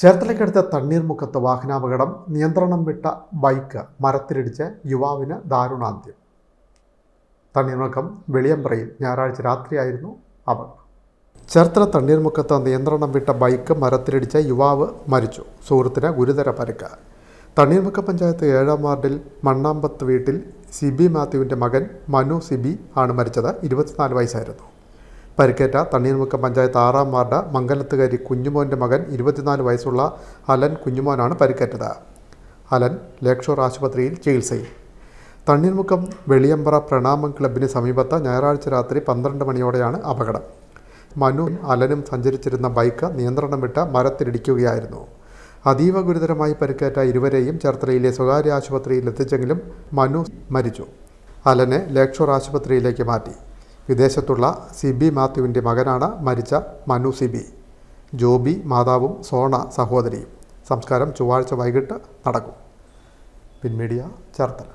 ചേർത്തലയ്ക്കടുത്ത തണ്ണീർമുക്കത്ത് വാഹനാപകടം നിയന്ത്രണം വിട്ട ബൈക്ക് മരത്തിലിടിച്ച് യുവാവിന് ദാരുണാന്ത്യം. തണ്ണീർമുക്കം വെളിയമ്പ്രയിൽ ഞായറാഴ്ച രാത്രിയായിരുന്നു അപകടം ചേർത്തല തണ്ണീർമുക്കത്ത് നിയന്ത്രണം വിട്ട ബൈക്ക് മരത്തിലിടിച്ച യുവാവ് മരിച്ചു. സുഹൃത്തിന് ഗുരുതര പരുക്ക്. തണ്ണീർമുക്കം പഞ്ചായത്ത് ഏഴാം വാർഡിൽ മണ്ണാമ്പത്ത് വീട്ടിൽ സിബി മാത്യുവിന്റെ മകൻ മനു സിബി ആണ് മരിച്ചത്. ഇരുപത്തിനാല് വയസ്സായിരുന്നു. പരിക്കേറ്റ തണ്ണീർമുക്കം പഞ്ചായത്ത് ആറാം വാർഡ് മംഗലത്തുകാരി കുഞ്ഞുമോന്റെ മകൻ ഇരുപത്തിനാല് വയസ്സുള്ള അലൻ കുഞ്ഞുമോനാണ് പരിക്കേറ്റത്. അലൻ ലേക്ഷോർ ആശുപത്രിയിൽ ചികിത്സയിൽ. തണ്ണീർമുക്കം വെളിയമ്പ്ര പ്രണാമം ക്ലബിന് സമീപത്ത് ഞായറാഴ്ച രാത്രി പന്ത്രണ്ട് മണിയോടെയാണ് അപകടം. മനു അലനും സഞ്ചരിച്ചിരുന്ന ബൈക്ക് നിയന്ത്രണം വിട്ട് മരത്തിലിടിക്കുകയായിരുന്നു. അതീവ ഗുരുതരമായി പരിക്കേറ്റ ഇരുവരെയും ചേർത്തലയിലെ സ്വകാര്യ ആശുപത്രിയിൽ എത്തിച്ചെങ്കിലും മനു മരിച്ചു. അലനെ ലേക്ഷോർ ആശുപത്രിയിലേക്ക് മാറ്റി. വിദേശത്തുള്ള സി ബി മാത്യുവിന്റെ മകനാണ് മരിച്ച മനു സി ബി ജോബി മാതാവും സോണ സഹോദരിയും. സംസ്കാരം ചൊവ്വാഴ്ച വൈകിട്ട് നടക്കും. പിൻമീഡിയ ചേർത്തല.